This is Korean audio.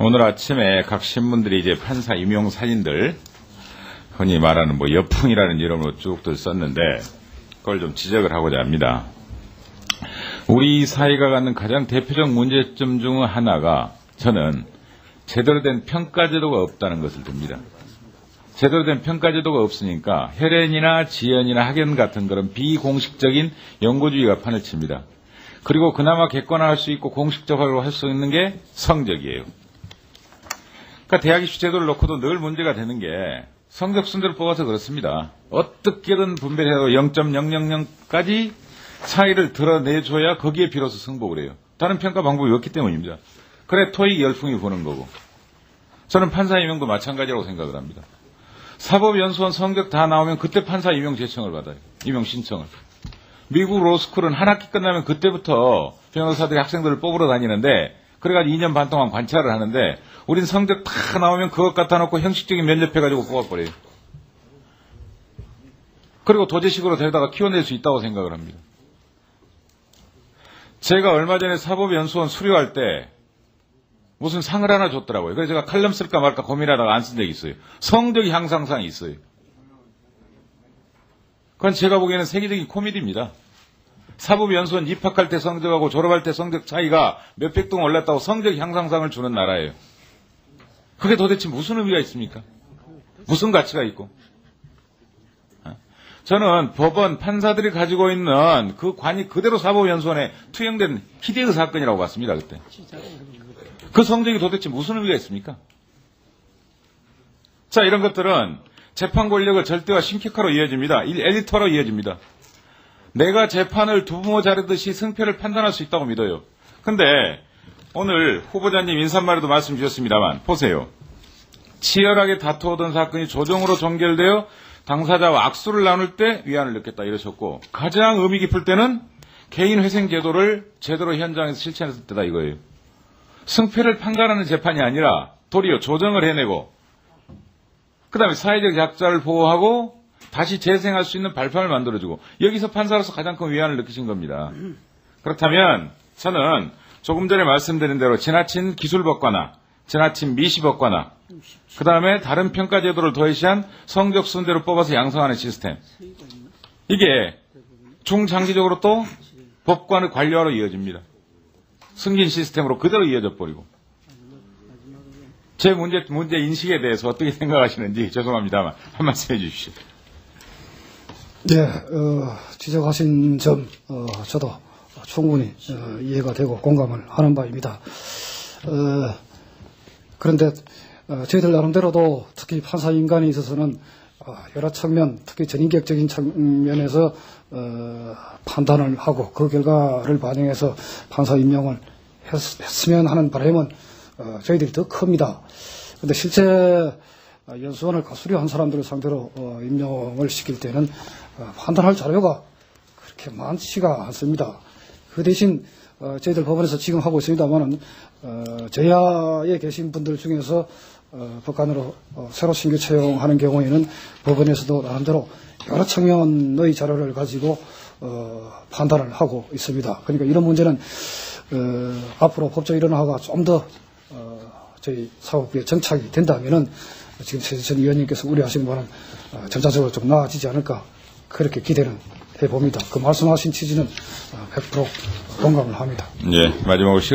오늘 아침에 각 신문들이 이제 판사 임용 사진들 흔히 말하는 뭐 여풍이라는 이름으로 쭉들 썼는데 그걸 좀 지적을 하고자 합니다. 우리 사회가 갖는 가장 대표적 문제점 중 하나가 저는 제대로 된 평가 제도가 없다는 것을 듭니다. 제대로 된 평가 제도가 없으니까 혈연이나 지연이나 학연 같은 그런 비공식적인 연구주의가 판을 칩니다. 그리고 그나마 객관화할 수 있고 공식적으로 할 수 있는 게 성적이에요. 그러니까 대학 입시 제도를 놓고도 늘 문제가 되는 게 성적 순대로 뽑아서 그렇습니다. 어떻게든 분배해서 0.000까지 차이를 드러내줘야 거기에 비로소 승복을 해요. 다른 평가 방법이 없기 때문입니다. 그래 토익 열풍이 보는 거고. 저는 판사 임용도 마찬가지라고 생각을 합니다. 사법연수원 성적 다 나오면 그때 판사 임용 제청을 받아요. 임용 신청을. 미국 로스쿨은 한 학기 끝나면 그때부터 변호사들이 학생들을 뽑으러 다니는데 그래가지고 2년 반 동안 관찰을 하는데 우린 성적 다 나오면 그것 갖다 놓고 형식적인 면접해가지고 뽑아버려요. 그리고 도제식으로 데려다가 키워낼 수 있다고 생각을 합니다. 제가 얼마 전에 사법연수원 수료할 때 무슨 상을 하나 줬더라고요. 그래서 제가 칼럼 쓸까 말까 고민하다가 안 쓴 적이 있어요. 성적 향상상이 있어요. 그건 제가 보기에는 세계적인 코미디입니다. 사법연수원 입학할 때 성적하고 졸업할 때 성적 차이가 몇백 등 올랐다고 성적 향상상을 주는 나라예요. 그게 도대체 무슨 의미가 있습니까? 무슨 가치가 있고? 어? 저는 법원 판사들이 가지고 있는 그 관이 그대로 사법연수원에 투영된 희대의 사건이라고 봤습니다. 그때. 그 성적이 도대체 무슨 의미가 있습니까? 자, 이런 것들은 재판 권력을 절대화 신격화로 이어집니다. 일- 엘리트화로 이어집니다. 내가 재판을 두부모 자르듯이 승패를 판단할 수 있다고 믿어요. 근데 오늘 후보자님 인사말에도 말씀 주셨습니다만 보세요. 치열하게 다투어던 사건이 조정으로 종결되어 당사자와 악수를 나눌 때 위안을 느꼈다 이러셨고 가장 의미 깊을 때는 개인 회생 제도를 제대로 현장에서 실천했을 때다 이거예요. 승패를 판가하는 재판이 아니라 도리어 조정을 해내고 그 다음에 사회적 약자를 보호하고 다시 재생할 수 있는 발판을 만들어주고 여기서 판사로서 가장 큰 위안을 느끼신 겁니다. 그렇다면 저는 조금 전에 말씀드린 대로 지나친 기술법과나 지나친 미시법과나 그 다음에 다른 평가 제도를 더해시한 성적 순대로 뽑아서 양성하는 시스템 이게 중장기적으로 또 법관의 관료화로 이어집니다. 승진 시스템으로 그대로 이어져 버리고 제 문제 문제 인식에 대해서 어떻게 생각하시는지 죄송합니다만 한 말씀 해주십시오. 네, 어, 지적하신 점, 어, 저도 충분히 어, 이해가 되고 공감을 하는 바입니다. 어, 그런데 어, 저희들 나름대로도 특히 판사 인간에 있어서는 어, 여러 측면, 특히 전인격적인 측면에서 어, 판단을 하고 그 결과를 반영해서 판사 임명을 했, 으면 하는 바람은 어, 저희들이 더 큽니다. 그런데 실제 어, 연수원을 가수료한 사람들을 상대로 어, 임명을 시킬 때는 어, 판단할 자료가 그렇게 많지가 않습니다. 그 대신 어, 저희들 법원에서 지금 하고 있습니다만은 어, 제야에 계신 분들 중에서 어, 법관으로 어, 새로 신규 채용하는 경우에는 법원에서도 나름대로 여러 측면의 자료를 가지고 어, 판단을 하고 있습니다. 그러니까 이런 문제는 어, 앞으로 법적 일원화가 좀더 어, 저희 사법부에 정착이 된다면은 지금 최재천 위원님께서 우려하시는 바는 어, 점차적으로 좀 나아지지 않을까 그렇게 기대는 해봅니다. 그 말씀하신 취지는 어, 100% 공감을 합니다. 예, 마지막으로 시간